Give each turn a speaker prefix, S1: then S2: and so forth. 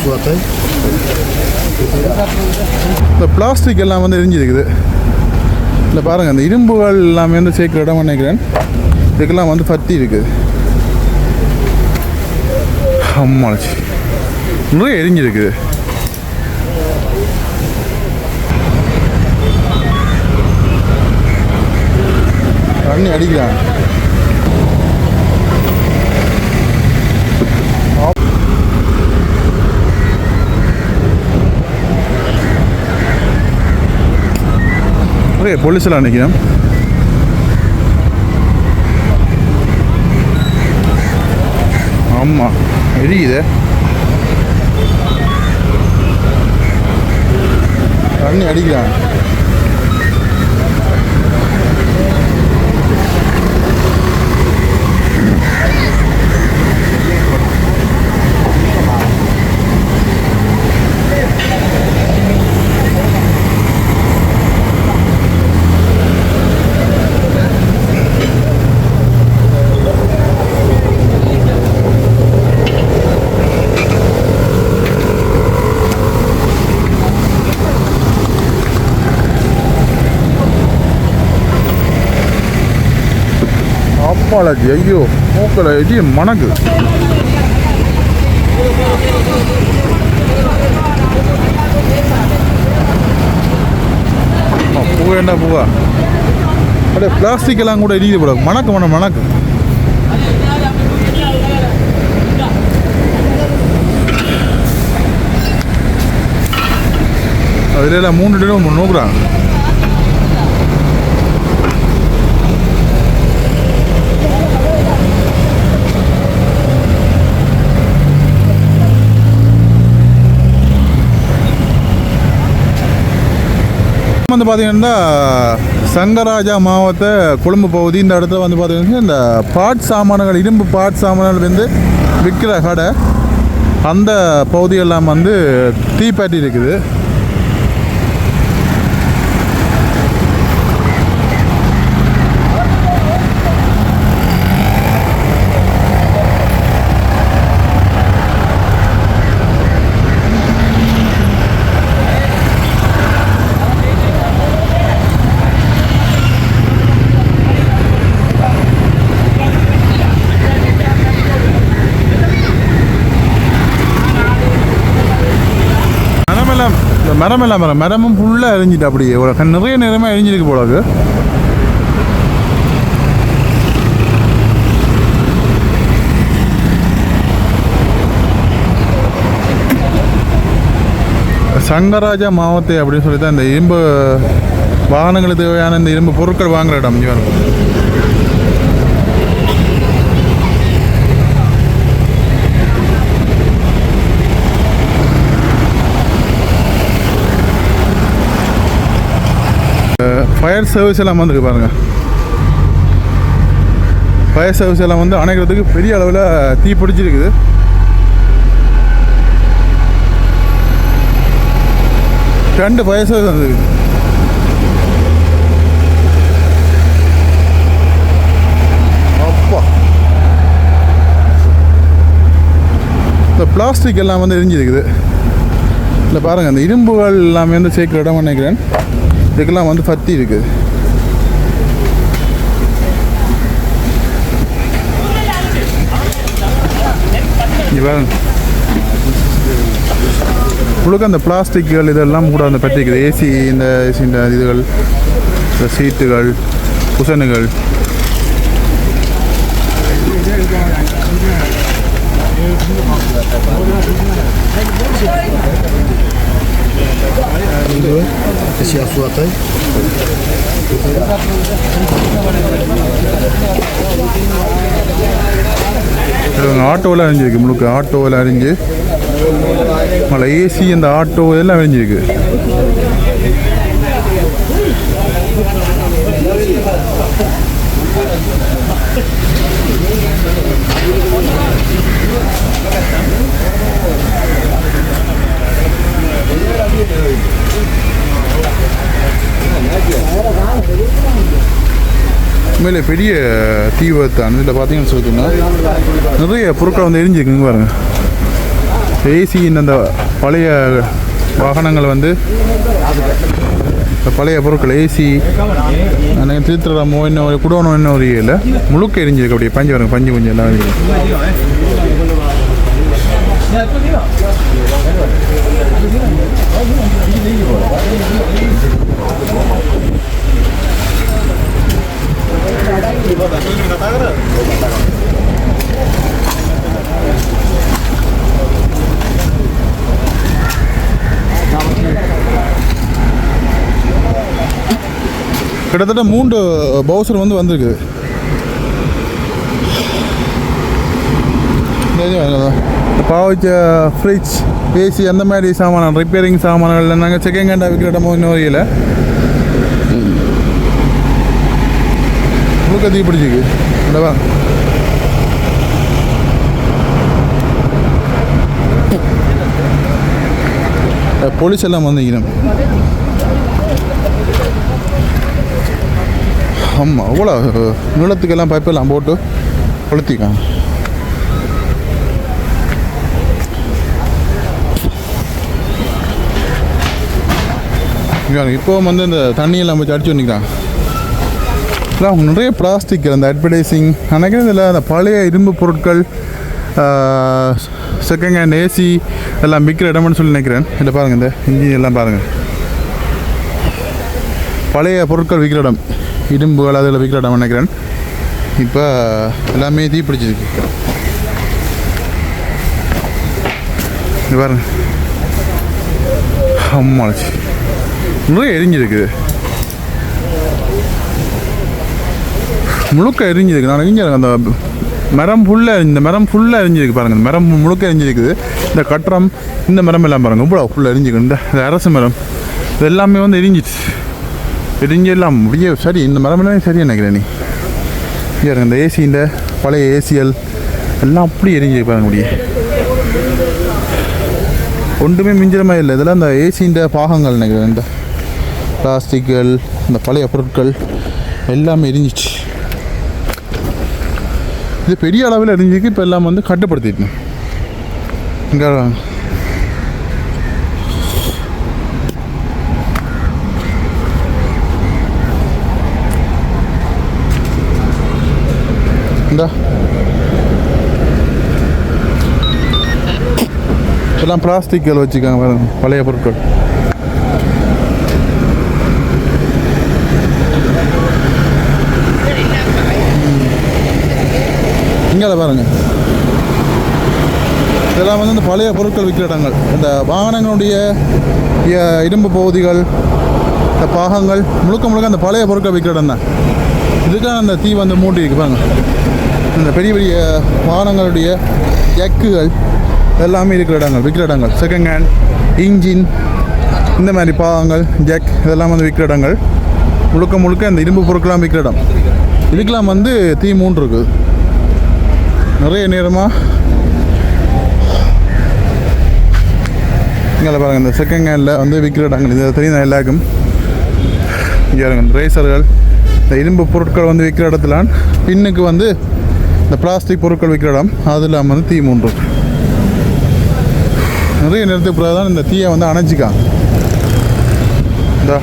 S1: சுவாத்தை.
S2: இந்த பிளாஸ்டிக் எல்லாம் வந்து எரிஞ்சிருக்குது. இல்லை பாருங்கள் இந்த இரும்புகள் எல்லாமே வந்து சேர்க்குற இடம் நினைக்கிறேன். இதுக்கெல்லாம் வந்து பத்தி இருக்குது அம்மாச்சு நிறைய எரிஞ்சிருக்குது. தண்ணி அடிக்கிறான். ஓகே போலீஸில் நிற்கிறேன் ஆமாம் எரியுது. தண்ணி அடிக்கிறான். அப்பாலாஜி ஐயோ மூக்கில் எடி மணக்கு பூ என்ன பூவா? அப்படியே பிளாஸ்டிக் எல்லாம் கூட எரியுது போல மணக்கு மணம் மணக்கு. அதுல மூணு தினம் நோக்குறாங்க. வந்து பார்த்தீங்கன்னா சங்கராஜா மாவட்ட கொழும்பு பகுதி இந்த இடத்துல வந்து பார்த்தீங்கன்னா இந்த பாட் சாமான்கள் இரும்பு பாட் சாமான்கள் வந்து விற்கிற கடை. அந்த பகுதியெல்லாம் வந்து தீப்பாட்டி இருக்குது. மரமெல்லாம் இல்லை மரம். மரமும் ஃபுல்லாக எரிஞ்சிட்டு அப்படியே. ஒரு நிறைய நேரமாக எரிஞ்சிருக்கு போலக்கு சங்கராஜா மாவத்தை அப்படின்னு சொல்லி தான் இந்த இரும்பு வாகனங்களுக்கு தேவையான இந்த இரும்பு பொருட்கள் வாங்குற இடம் இங்கே ஃபயர் சர்வீஸ் எல்லாம் வந்துருக்கு பாருங்க. ஃபயர் சர்வீஸ் எல்லாம் வந்து அணைக்கிறதுக்கு பெரிய அளவில் தீ பிடிச்சிருக்குது. ரெண்டு ஃபயர் சர்வீஸ் வந்துருக்கு அப்பா. இந்த பிளாஸ்டிக் எல்லாம் வந்து எரிஞ்சிருக்குது. இல்லை பாருங்கள் அந்த இரும்புகள் எல்லாமே வந்து சேர்க்குற இடம் நினைக்கிறேன். இதுக்கெல்லாம் வந்து பத்தி இருக்குது இவன். முழுக்க அந்த பிளாஸ்டிக்குகள் இதெல்லாம் கூட அந்த பற்றி இருக்குது. ஏசி இந்த ஏசி இந்த இதுகள் இந்த சீட்டுகள் குசனுகள்
S1: Thank you. A sua tem?
S2: ஆட்டோவில் அழிஞ்சிருக்கு. முழுக்க ஆட்டோவில் அழிஞ்சு மழை ஏசி இந்த ஆட்டோ இதெல்லாம் அழிஞ்சிருக்கு. உண்மையில பெரிய தீவிரத்தான் இதில் பார்த்தீங்கன்னு சொல்லிட்டுன்னா நிறைய பொருட்கள் வந்து எரிஞ்சிருக்குங்க பாருங்க. ஏசியின் அந்த பழைய வாகனங்கள் வந்து இந்த பழைய பொருட்கள் ஏசி எனக்கு திருத்திரமோ இன்னும் ஒரு குடோனோ இன்னும் ஒரு இல்லை. முழுக்க எரிஞ்சிருக்கு அப்படியே. பஞ்சு வருங்க பஞ்சு கொஞ்சம் எல்லாம் எரிஞ்சிருக்கு. கிட்டத்தட்ட மூன்று பவுசர் வந்து வந்திருக்குது. இந்த பாவச்ச ஃப்ரிட்ஜ் ஏசி அந்த மாதிரி சாமான் ரிப்பேரிங் சாமான்கள் நாங்கள் செகண்ட் ஹேண்டாக விற்கிற இடமோ இன்னும் வரையில். முழுக்க தீ பிடிச்சிருக்கு. இல்லவா போலீஸ் எல்லாம் வந்தீங்க ஆமாம் அவ்வளோ நிலத்துக்கெல்லாம் பைப்பெல்லாம் போட்டு கொளுத்திக்கலாம் இப்போ வந்து இந்த தண்ணியெல்லாம் வச்சு அடிச்சு நிற்கிறாங்க இல்லை நிறைய பிளாஸ்டிக் அந்த அட்வர்டைஸிங் நினைக்கிறது இல்லை அந்த பழைய இரும்பு பொருட்கள் செகண்ட் ஹேண்ட் ஏசி எல்லாம் விற்கிற இடம்னு சொல்லி நினைக்கிறேன். இல்லை பாருங்கள் இந்த இன்ஜின் எல்லாம் பாருங்கள் பழைய பொருட்கள் விற்கிற இடம். இரும்புகள் அதில் விற்கிற இடம் நினைக்கிறேன். இப்போ எல்லாமே தீ பிடிச்சிருக்கு. இது பாருங்க. அம்மாச்சு. நிறைய எரிஞ்சிருக்குது முழுக்க எரிஞ்சிருக்கு. நான் இங்கே அந்த மரம் ஃபுல்லாக இந்த மரம் ஃபுல்லாக எரிஞ்சிருக்கு பாருங்கள் இந்த மரம் முழுக்க எரிஞ்சிருக்குது இந்த கட்டுறம் இந்த மரம் எல்லாம் பாருங்கள் இவ்வளோ ஃபுல்லாக எரிஞ்சிருக்கு. இந்த இந்த அரசு மரம். இது எல்லாமே வந்து எரிஞ்சிச்சு. இடிஞ்செல்லாம் முடிய சரி இந்த மரமெல்லாம் சரி நினைக்கிறேன் நீ. இங்கே இந்த ஏசி இந்த பழைய ஏசியல் எல்லாம் அப்படி எரிஞ்சு பாருங்க முடிய ஒன்றுமே மிஞ்சிற மாதிரி இல்லை. இதெல்லாம் இந்த ஏசின்ற பாகங்கள் நினைக்கிறேன். இந்த பிளாஸ்டிக்கள் இந்த பழைய பொருட்கள் எல்லாமே எரிஞ்சிச்சு. இது பெரிய அளவில் எரிஞ்சிருக்கு இப்போ எல்லாம் வந்து கட்டுப்படுத்திட்டேன் இங்கே இந்த இதெல்லாம் பிளாஸ்டிக்கள் வச்சுக்காங்க பாருங்க பழைய பொருட்கள். இங்கே பாருங்க. இதெல்லாம் வந்து இந்த பழைய பொருட்கள் விற்கிற இடங்கள். இந்த வாகனங்களுடைய இரும்பு பகுதிகள் இந்த பாகங்கள் முழுக்க முழுக்க அந்த பழைய பொருட்கள் விற்கிற இடம் தான். இதுக்காக அந்த தீ வந்து மூட்டி இருக்கு பாருங்க. இந்த பெரிய பெரிய வாகனங்களுடைய ஜக்குகள் எல்லாமே இருக்கிற இடங்கள் விற்கிற இடங்கள். செகண்ட் ஹேண்ட் இன்ஜின் இந்த மாதிரி பாகங்கள் ஜக் இதெல்லாம் வந்து விற்கிற இடங்கள். முழுக்க முழுக்க இந்த இரும்பு பொருட்கள்லாம் விற்கிற இடம். இதுக்கெல்லாம் வந்து தீ மூன்று இருக்குது. நிறைய நேரமாக இங்கே பாருங்கள் இந்த செகண்ட் ஹேண்டில் வந்து விற்கிற இடங்கள். இது தெரியும் எல்லாருக்கும்? இங்கே இந்த ரேசர்கள் இந்த இரும்பு பொருட்கள் வந்து விற்கிற இடத்துல பின்னுக்கு வந்து இந்த பிளாஸ்டிக் பொருட்கள் வைக்கிற இடம் இல்லாமல் வந்து தீ மூன்று. நிறைய நேரத்துக்கு பிறகு தான் இந்த தீயை வந்து அணைச்சிக்காங்க இந்த.